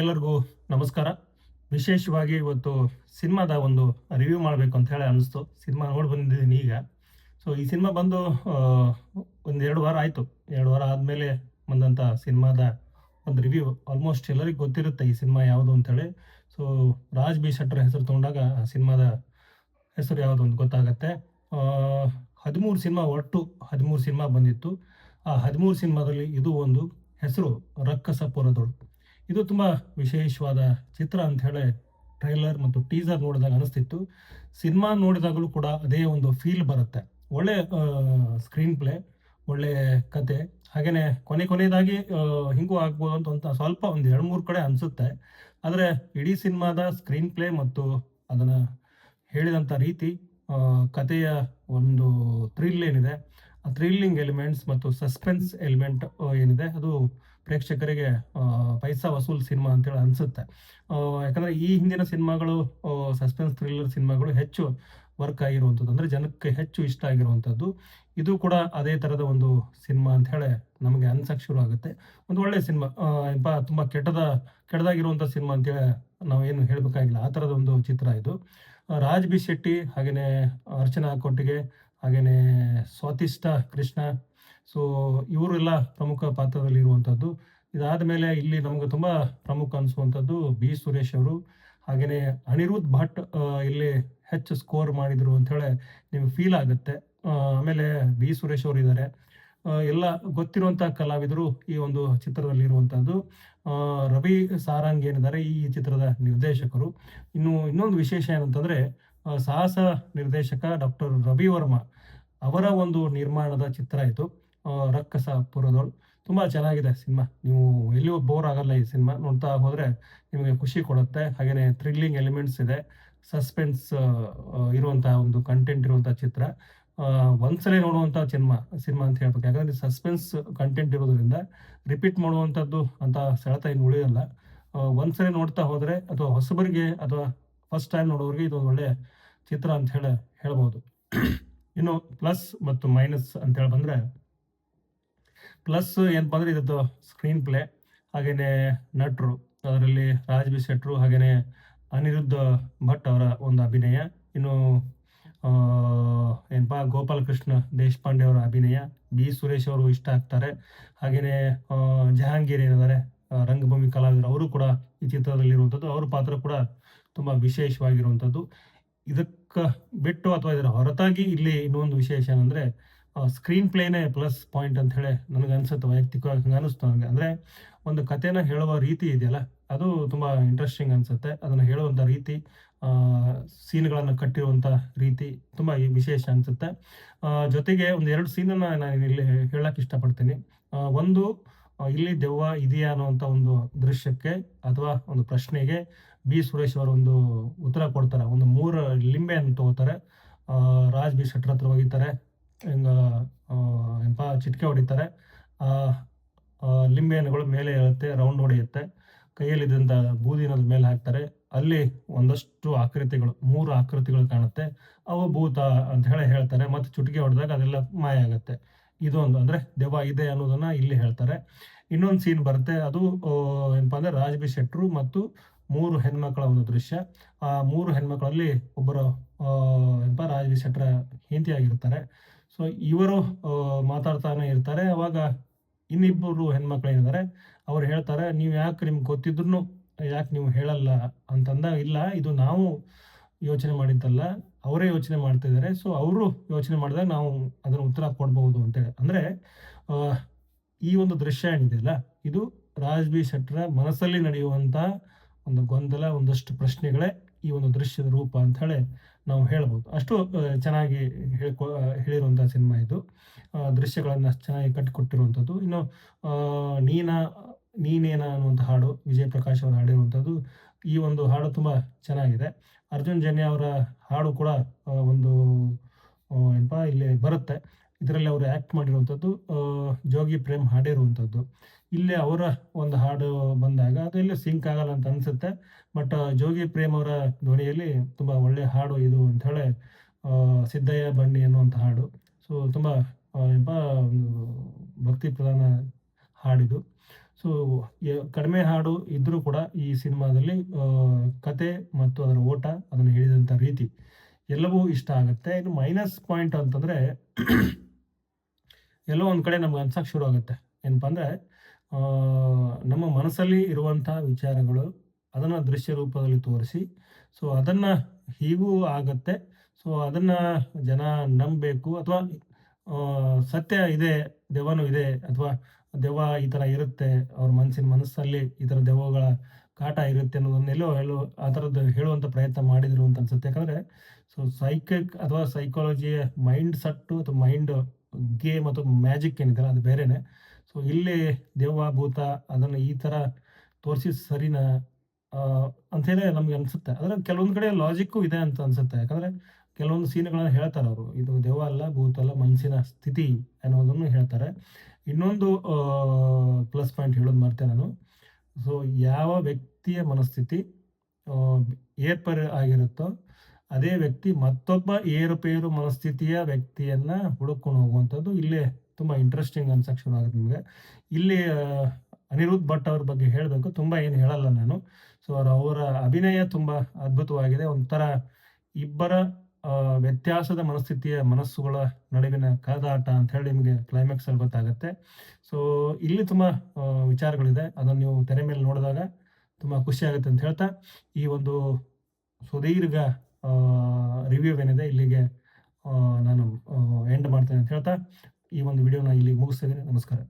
ಎಲ್ಲರಿಗೂ ನಮಸ್ಕಾರ. ವಿಶೇಷವಾಗಿ ಇವತ್ತು ಸಿನಿಮಾದ ಒಂದು ರಿವ್ಯೂ ಮಾಡಬೇಕು ಅಂತ ಹೇಳಿ ಅನಿಸ್ತು ಸಿನಿಮಾ ನೋಡಿ ಬಂದಿದ್ದೀನಿ ಈಗ. ಸೊ ಈ ಸಿನಿಮಾ ಬಂದು ಒಂದು ಎರಡು ವಾರ ಆಯಿತು. ಎರಡು ವಾರ ಆದಮೇಲೆ ಬಂದಂಥ ಸಿನಿಮಾದ ಒಂದು ರಿವ್ಯೂ ಆಲ್ಮೋಸ್ಟ್ ಎಲ್ಲರಿಗೂ ಗೊತ್ತಿರುತ್ತೆ ಈ ಸಿನಿಮಾ ಯಾವುದು ಅಂತೇಳಿ ಸೊ ರಾಜ್ ಬಿ ಶೆಟ್ಟರ್ ಹೆಸರು ತೊಗೊಂಡಾಗ ಆ ಸಿನಿಮಾದ ಹೆಸರು ಯಾವುದು ಅಂತ ಗೊತ್ತಾಗತ್ತೆ. ಹದಿಮೂರು ಸಿನಿಮಾ ಒಟ್ಟು ಹದಿಮೂರು ಸಿನಿಮಾ ಬಂದಿತ್ತು. ಆ ಹದಿಮೂರು ಸಿನಿಮಾದಲ್ಲಿ ಇದು ಒಂದು ಹೆಸರು, ರಕ್ಕಸ ಪುರದೊಳು. ಇದು ತುಂಬ ವಿಶೇಷವಾದ ಚಿತ್ರ ಅಂತ ಹೇಳಿ ಟ್ರೈಲರ್ ಮತ್ತು ಟೀಸರ್ ನೋಡಿದಾಗ ಅನಿಸ್ತಿತ್ತು. ಸಿನಿಮಾ ನೋಡಿದಾಗಲೂ ಕೂಡ ಅದೇ ಒಂದು ಫೀಲ್ ಬರುತ್ತೆ. ಒಳ್ಳೆ ಸ್ಕ್ರೀನ್ ಪ್ಲೇ ಒಳ್ಳೆ ಕತೆ. ಹಾಗೆಯೇ ಕೊನೆ ಕೊನೆಯದಾಗಿ ಹಿಂಗೂ ಆಗ್ಬೋದು ಅಂತ ಸ್ವಲ್ಪ ಒಂದು ಎರಡು ಮೂರು ಕಡೆ ಅನಿಸುತ್ತೆ. ಆದರೆ ಇಡೀ ಸಿನಿಮಾದ ಸ್ಕ್ರೀನ್ ಪ್ಲೇ ಮತ್ತು ಅದನ್ನು ಹೇಳಿದಂಥ ರೀತಿ ಕತೆಯ ಒಂದು ಥ್ರಿಲ್ ಏನಿದೆ. ಆ ಥ್ರಿಲ್ಲಿಂಗ್ ಎಲಿಮೆಂಟ್ಸ್ ಮತ್ತು ಸಸ್ಪೆನ್ಸ್ ಎಲಿಮೆಂಟ್ ಏನಿದೆ, ಅದು ಪ್ರೇಕ್ಷಕರಿಗೆ ಪೈಸಾ ವಸೂಲ್ ಸಿನಿಮಾ ಅಂತೇಳಿ ಅನಿಸುತ್ತೆ. ಯಾಕಂದರೆ ಈ ಹಿಂದಿನ ಸಿನಿಮಾಗಳು ಸಸ್ಪೆನ್ಸ್ ಥ್ರಿಲ್ಲರ್ ಸಿನಿಮಾಗಳು ಹೆಚ್ಚು ವರ್ಕ್ ಆಗಿರುವಂಥದ್ದು. ಅಂದರೆ ಜನಕ್ಕೆ ಹೆಚ್ಚು ಇಷ್ಟ ಆಗಿರುವಂಥದ್ದು. ಇದು ಕೂಡ ಅದೇ ಥರದ ಒಂದು ಸಿನಿಮಾ ಅಂತ ಹೇಳಿ ನಮಗೆ ಅನ್ಸಕ್ಕೆ ಶುರು ಆಗುತ್ತೆ. ಒಂದು ಒಳ್ಳೆಯ ಸಿನಿಮಾ ತುಂಬಾ ಕೆಟ್ಟದ, ಕೆಟ್ಟದಾಗಿರುವಂಥ ಸಿನಿಮಾ ಅಂತೇಳಿ ನಾವು ಏನು ಹೇಳಬೇಕಾಗಿಲ್ಲ. ಆ ಥರದ ಒಂದು ಚಿತ್ರ ಇದು. ರಾಜ್ ಬಿ ಶೆಟ್ಟಿ ಹಾಗೆಯೇ ಅರ್ಚನಾ ಕೊಟ್ಟಿಗೆ ಹಾಗೆಯೇ ಸ್ವಾತಿಷ್ಠ ಕೃಷ್ಣ ಸೊ ಇವರೆಲ್ಲ ಪ್ರಮುಖ ಪಾತ್ರದಲ್ಲಿರುವಂಥದ್ದು. ಇದಾದ ಮೇಲೆ ಇಲ್ಲಿ ನಮಗೆ ತುಂಬ ಪ್ರಮುಖ ಅನಿಸುವಂಥದ್ದು ಬಿ ಸುರೇಶ್ ಅವರು. ಹಾಗೆಯೇ ಅನಿರುದ್ಧ್ ಭಟ್ ಇಲ್ಲಿ ಹೆಚ್ಚು ಸ್ಕೋರ್ ಮಾಡಿದರು ಅಂಥೇಳಿ ನಿಮ್ಗೆ ಫೀಲ್ ಆಗುತ್ತೆ. ಆಮೇಲೆ ಬಿ ಸುರೇಶ್ ಅವರು ಇದ್ದಾರೆ ಎಲ್ಲ ಗೊತ್ತಿರುವಂಥ ಕಲಾವಿದರು ಈ ಒಂದು ಚಿತ್ರದಲ್ಲಿ ಇರುವಂಥದ್ದು ರವಿ ಸಾರಂಗ್ ಏನಿದ್ದಾರೆ ಈ ಚಿತ್ರದ ನಿರ್ದೇಶಕರು. ಇನ್ನು ಇನ್ನೊಂದು ವಿಶೇಷ ಏನಂತಂದರೆ ಸಾಹಸ ನಿರ್ದೇಶಕ ಡಾಕ್ಟರ್ ರವಿ ವರ್ಮ ಅವರ ಒಂದು ನಿರ್ಮಾಣದ ಚಿತ್ರ ಇದು. ರಕ್ಕಸ ಪುರದೋಳ್. ತುಂಬ ಚೆನ್ನಾಗಿದೆ ಸಿನಿಮಾ. ನೀವು ಎಲ್ಲಿಯೂ ಬೋರ್ ಆಗಲ್ಲ ಈ ಸಿನಿಮಾ. ನೋಡ್ತಾ ಹೋದರೆ ನಿಮಗೆ ಖುಷಿ ಕೊಡುತ್ತೆ. ಹಾಗೆಯೇ ಥ್ರಿಲ್ಲಿಂಗ್ ಎಲಿಮೆಂಟ್ಸ್ ಇದೆ. ಸಸ್ಪೆನ್ಸ್ ಇರುವಂಥ ಒಂದು ಕಂಟೆಂಟ್ ಇರುವಂಥ ಚಿತ್ರ. ಒಂದ್ಸಲ ನೋಡುವಂಥ ಸಿನಿಮಾ ಸಿನಿಮಾ ಅಂತ ಹೇಳ್ಬೇಕು. ಯಾಕಂದರೆ ಸಸ್ಪೆನ್ಸ್ ಕಂಟೆಂಟ್ ಇರೋದ್ರಿಂದ ರಿಪೀಟ್ ಮಾಡುವಂಥದ್ದು ಅಂತ ಸೆಳೆತ ಇನ್ನು ಉಳಿಯಲ್ಲ. ಒಂದ್ಸಲ ನೋಡ್ತಾ ಹೋದರೆ ಅಥವಾ ಹೊಸಬರಿಗೆ ಅಥವಾ ಫಸ್ಟ್ ಟೈಮ್ ನೋಡೋರಿಗೆ ಇದೊಂದು ಒಳ್ಳೆಯ ಚಿತ್ರ ಅಂತ ಹೇಳಿ, ಹೇಳ್ಬೋದು. ಇನ್ನು ಪ್ಲಸ್ ಮತ್ತು ಮೈನಸ್ ಅಂತ ಹೇಳಿ ಬಂದರೆ ಪ್ಲಸ್ ಏನಪ್ಪ ಅಂದ್ರೆ ಇದ್ದು ಸ್ಕ್ರೀನ್ ಪ್ಲೇ ಹಾಗೆಯೇ ನಟರು, ಅದರಲ್ಲಿ ರಾಜ್ ಬಿ ಶೆಟ್ರು ಹಾಗೆಯೇ ಅನಿರುದ್ಧ ಭಟ್ ಅವರ ಒಂದು ಅಭಿನಯ, ಇನ್ನು ಏನಪ್ಪ ಗೋಪಾಲ ಗೋಪಾಲಕೃಷ್ಣ ದೇಶಪಾಂಡೆ ಅವರ ಅಭಿನಯ, ಬಿ ಸುರೇಶ್ ಅವರು ಇಷ್ಟ ಆಗ್ತಾರೆ. ಹಾಗೆಯೇ ಜಹಾಂಗೀರ್ ಏನಿದ್ದಾರೆ ರಂಗಭೂಮಿ ಕಲಾವಿದರು, ಅವರು ಕೂಡ ಈ ಚಿತ್ರದಲ್ಲಿರುವಂಥದ್ದು, ಅವ್ರ ಪಾತ್ರ ಕೂಡ ತುಂಬ ವಿಶೇಷವಾಗಿರುವಂಥದ್ದು. ಇದಕ್ಕೆ ಬಿಟ್ಟು ಅಥವಾ ಇದರ ಹೊರತಾಗಿ ಇಲ್ಲಿ ಇನ್ನೊಂದು ವಿಶೇಷ ಏನಂದರೆ ಸ್ಕ್ರೀನ್ ಪ್ಲೇನೇ ಪ್ಲಸ್ ಪಾಯಿಂಟ್ ಅಂತ ಹೇಳಿ ನನಗೆ ಅನ್ಸುತ್ತೆ, ವೈಯಕ್ತಿಕವಾಗಿ ಹಂಗೆ ಅನಿಸ್ತು ನನಗೆ ಅಂದರೆ ಒಂದು ಕಥೆನ ಹೇಳುವ ರೀತಿ ಇದೆಯಲ್ಲ, ಅದು ತುಂಬ ಇಂಟ್ರೆಸ್ಟಿಂಗ್ ಅನಿಸುತ್ತೆ. ಅದನ್ನು ಹೇಳುವಂಥ ರೀತಿ ಸೀನ್ಗಳನ್ನು ಕಟ್ಟಿರುವಂಥ ರೀತಿ ತುಂಬ ವಿಶೇಷ ಅನಿಸುತ್ತೆ. ಜೊತೆಗೆ ಒಂದು ಎರಡು ಸೀನನ್ನು ನಾನು ಇಲ್ಲಿ ಹೇಳಕ್ಕೆ ಇಷ್ಟಪಡ್ತೀನಿ. ಒಂದು ಇಲ್ಲಿ ದೆವ್ವ ಇದೆಯಾ ಅನ್ನುವಂಥ ಒಂದು ದೃಶ್ಯಕ್ಕೆ ಅಥವಾ ಒಂದು ಪ್ರಶ್ನೆಗೆ ಬಿ ಸುರೇಶ್ ಅವರು ಒಂದು ಉತ್ತರ ಕೊಡ್ತಾರೆ. ಒಂದು ಮೂರು ಲಿಂಬೆಯನ್ನು ತಗೋತಾರೆ. ರಾಜ್ ಬಿ ಶೆಟ್ರ್ ಹತ್ರ ಒಗಿತಾರೆ ಏನಪ್ಪ ಚಿಟಿಕೆ ಹೊಡಿತಾರೆ. ಲಿಂಬೆ ಹಣ್ಣುಗಳು ಮೇಲೆ ಏಳುತ್ತೆ ರೌಂಡ್ ಹೊಡೆಯುತ್ತೆ. ಕೈಯಲ್ಲಿದ್ದಂಥ ಬೂದಿನ ಮೇಲೆ ಹಾಕ್ತಾರೆ. ಅಲ್ಲಿ ಒಂದಷ್ಟು ಆಕೃತಿಗಳು, ಮೂರು ಆಕೃತಿಗಳು ಕಾಣುತ್ತೆ. ಅವು ಭೂತ ಅಂತ ಹೇಳಿ ಹೇಳ್ತಾರೆ. ಮತ್ತು ಚುಟಿಕೆ ಹೊಡೆದಾಗ ಅದೆಲ್ಲ ಮಾಯ ಆಗುತ್ತೆ. ಇದೊಂದು ಅಂದರೆ ದೆವ್ವ ಇದೆ ಅನ್ನೋದನ್ನ ಇಲ್ಲಿ ಹೇಳ್ತಾರೆ. ಇನ್ನೊಂದು ಸೀನ್ ಬರುತ್ತೆ. ಅದು ಏನಪ್ಪ ಅಂದರೆ ರಾಜ್ಬಿ ಶೆಟ್ರು ಮತ್ತು ಮೂರು ಹೆಣ್ಮಕ್ಳ ಒಂದು ದೃಶ್ಯ. ಆ ಮೂರು ಹೆಣ್ಮಕ್ಳಲ್ಲಿ ಒಬ್ಬರು ಏನಪ್ಪಾ ಏನಪ್ಪ ರಾಜ್ ಬಿ ಶೆಟ್ರ ಹೆಂಡತಿಯಾಗಿರ್ತಾರೆ ಸೊ ಇವರು ಮಾತಾಡ್ತಾನೆ ಇರ್ತಾರೆ. ಅವಾಗ ಇನ್ನಿಬ್ಬರು ಹೆಣ್ಮಕ್ಳು ಏನಿದ್ದಾರೆ, ಅವ್ರು ಹೇಳ್ತಾರೆ, ನೀವು ಯಾಕೆ ನಿಮ್ಗೆ ಗೊತ್ತಿದ್ರು ಯಾಕೆ ನೀವು ಹೇಳಲ್ಲ? ಅಂತಂದ ಇಲ್ಲ, ಇದು ನಾವು ಯೋಚನೆ ಮಾಡಿದ್ದಲ್ಲ, ಅವರೇ ಯೋಚನೆ ಮಾಡ್ತಿದ್ದಾರೆ ಸೊ, ಅವರು ಯೋಚನೆ ಮಾಡಿದಾಗ ನಾವು ಅದರ ಉತ್ತರ ಕೊಡ್ಬೋದು ಅಂತೇಳಿ. ಅಂದರೆ ಈ ಒಂದು ದೃಶ್ಯ ಏನಿದೆಯಲ್ಲ ಇದು ರಾಜ್ ಬಿ ಶೆಟ್ರ ಮನಸ್ಸಲ್ಲಿ ನಡೆಯುವಂಥ ಒಂದು ಗೊಂದಲ, ಒಂದಷ್ಟು ಪ್ರಶ್ನೆಗಳೇ ಈ ಒಂದು ದೃಶ್ಯದ ರೂಪ ಅಂತ ಹೇಳಿ ನಾವು ಹೇಳ್ಬೋದು. ಅಷ್ಟು ಚೆನ್ನಾಗಿ ಹೇಳ್ಕೊ ಹೇಳಿರುವಂಥ ಸಿನಿಮಾ ಇದು. ದೃಶ್ಯಗಳನ್ನು ಚೆನ್ನಾಗಿ ಕಟ್ಟಿಕೊಟ್ಟಿರುವಂಥದ್ದು. ಇನ್ನು ನೀನಾ, ನೀನೇನ ಅನ್ನುವಂಥ ಹಾಡು ವಿಜಯ್ ಪ್ರಕಾಶ್ ಅವರು ಹಾಡಿರುವಂಥದ್ದು, ಈ ಒಂದು ಹಾಡು ತುಂಬ ಚೆನ್ನಾಗಿದೆ. ಅರ್ಜುನ್ ಜನ್ಯ ಅವರ ಹಾಡು ಕೂಡ ಒಂದು ಇಲ್ಲಿ ಬರುತ್ತೆ. ಇದರಲ್ಲಿ ಅವರು ಆ್ಯಕ್ಟ್ ಮಾಡಿರುವಂಥದ್ದು ಜೋಗಿ ಪ್ರೇಮ್ ಹಾಡಿರುವಂಥದ್ದು ಇಲ್ಲೇ ಅವರ ಒಂದು ಹಾಡು ಬಂದಾಗ ಅದು ಇಲ್ಲಿ ಸಿಂಕ್ ಆಗಲ್ಲ ಅಂತ ಅನಿಸುತ್ತೆ. ಬಟ್ ಜೋಗಿ ಪ್ರೇಮ್ ಅವರ ಧ್ವನಿಯಲ್ಲಿ ತುಂಬ ಒಳ್ಳೆಯ ಹಾಡು ಇದು ಅಂಥೇಳಿ ಸಿದ್ದಯ್ಯ ಬನ್ನಿ ಅನ್ನುವಂಥ ಹಾಡು. ಸೊ ತುಂಬ ಏನಪ್ಪ ಭಕ್ತಿ ಪ್ರಧಾನ ಹಾಡಿದು. ಸೊ ಕಡಿಮೆ ಹಾಡು ಇದ್ದರೂ ಕೂಡ ಈ ಸಿನಿಮಾದಲ್ಲಿ ಕತೆ ಮತ್ತು ಅದರ ಓಟ ಅದನ್ನು ಹೇಳಿದಂಥ ರೀತಿ. ಎಲ್ಲವೂ ಇಷ್ಟ ಆಗುತ್ತೆ. ಇನ್ನು ಮೈನಸ್ ಪಾಯಿಂಟ್ ಅಂತಂದರೆ ಎಲ್ಲೋ ಒಂದು ಕಡೆ ನಮ್ಗೆ ಅನ್ಸಕ್ಕೆ ಶುರು ಆಗುತ್ತೆ. ಏನಪ್ಪ ಅಂದರೆ ನಮ್ಮ ಮನಸ್ಸಲ್ಲಿ ಇರುವಂಥ ವಿಚಾರಗಳು ಅದನ್ನು ದೃಶ್ಯ ರೂಪದಲ್ಲಿ ತೋರಿಸಿ, ಸೊ ಅದನ್ನು ಹೀಗೂ ಆಗತ್ತೆ. ಸೊ ಅದನ್ನು ಜನ ನಂಬಬೇಕು ಅಥವಾ ಸತ್ಯ ಇದೆ, ದೆವ್ವನೂ ಇದೆ ಅಥವಾ ದೆವ್ವ ಈ ಥರ ಇರುತ್ತೆ, ಅವ್ರ ಮನಸ್ಸಿನ ಮನಸ್ಸಲ್ಲಿ ಈ ಥರ ದೆವ್ವಗಳ ಕಾಟ ಇರುತ್ತೆ ಅನ್ನೋದನ್ನೆಲ್ಲೋ ಎಲ್ಲೋ ಆ ಥರದ್ದು ಹೇಳುವಂಥ ಪ್ರಯತ್ನ ಮಾಡಿದ್ರು ಅಂತ ಅನ್ಸುತ್ತೆ. ಯಾಕಂದರೆ ಸೊ ಸೈಕಿಕ್ ಅಥವಾ ಸೈಕಾಲಜಿ ಮೈಂಡ್ ಸಟ್ಟು ಅಥವಾ ಮೈಂಡ್ ಗೇಮ್ ಅಥವಾ ಮ್ಯಾಜಿಕ್ ಏನಿದೆ ಅದು ಬೇರೆನೆ. ಸೊ ಇಲ್ಲಿ ದೇವ, ಭೂತ ಅದನ್ನು ಈ ಥರ ತೋರಿಸಿ ಸರಿನ ಅಂತೇಳಿ ನಮ್ಗೆ ಅನ್ಸುತ್ತೆ. ಅದರ ಕೆಲವೊಂದು ಕಡೆ ಲಾಜಿಕ್ಕು ಇದೆ ಅಂತ ಅನ್ಸುತ್ತೆ. ಯಾಕಂದರೆ ಕೆಲವೊಂದು ಸೀನ್ಗಳನ್ನ ಹೇಳ್ತಾರೆ ಅವರು. ಇದು ದೇವ ಅಲ್ಲ, ಭೂತ ಅಲ್ಲ, ಮನಸ್ಸಿನ ಸ್ಥಿತಿ ಅನ್ನೋದನ್ನು ಹೇಳ್ತಾರೆ. ಇನ್ನೊಂದು ಪ್ಲಸ್ ಪಾಯಿಂಟ್ ಹೇಳೋದು ಮಾಡ್ತೇನೆ ನಾನು. ಸೊ ಯಾವ ವ್ಯಕ್ತಿಯ ಮನಸ್ಥಿತಿ ಏರ್ಪರ್ ಆಗಿರುತ್ತೋ ಅದೇ ವ್ಯಕ್ತಿ ಮತ್ತೊಬ್ಬ ಏರುಪೇರು ಮನಸ್ಥಿತಿಯ ವ್ಯಕ್ತಿಯನ್ನ ಹುಡುಕೊಂಡು ಹೋಗುವಂಥದ್ದು ಇಲ್ಲೇ ತುಂಬ ಇಂಟ್ರೆಸ್ಟಿಂಗ್ ಅನ್ಸಕ್ಕೆ ಶುರು ಆಗುತ್ತೆ ನಿಮಗೆ. ಇಲ್ಲಿ ಅನಿರುದ್ಧ ಭಟ್ ಅವ್ರ ಬಗ್ಗೆ ಹೇಳಬೇಕು. ತುಂಬ ಏನು ಹೇಳಲ್ಲ ನಾನು. ಸೊ ಅವರ ಅಭಿನಯ ತುಂಬ ಅದ್ಭುತವಾಗಿದೆ. ಒಂಥರ ಇಬ್ಬರ ವ್ಯತ್ಯಾಸದ ಮನಸ್ಥಿತಿಯ ಮನಸ್ಸುಗಳ ನಡುವಿನ ಕಾದಾಟ ಅಂತ ಹೇಳಿ ನಿಮಗೆ ಕ್ಲೈಮ್ಯಾಕ್ಸ್ ಅಲ್ಲಿ ಗೊತ್ತಾಗುತ್ತೆ. ಸೊ ಇಲ್ಲಿ ತುಂಬ ವಿಚಾರಗಳಿದೆ. ಅದನ್ನು ನೀವು ತೆರೆ ಮೇಲೆ ನೋಡಿದಾಗ ತುಂಬ ಖುಷಿ ಆಗುತ್ತೆ ಅಂತ ಹೇಳ್ತಾ. ಈ ಒಂದು ಸುದೀರ್ಘ ರಿವ್ಯೂ ಏನಿದೆ ಇಲ್ಲಿಗೆ ನಾನು ಎಂಡ್ ಮಾಡ್ತೇನೆ ಅಂತ ಹೇಳ್ತಾ ಈ ಒಂದು ವಿಡಿಯೋನ ಇಲ್ಲಿ ಮುಗಿಸ್ತಿದ್ದೀನಿ ನಮಸ್ಕಾರ.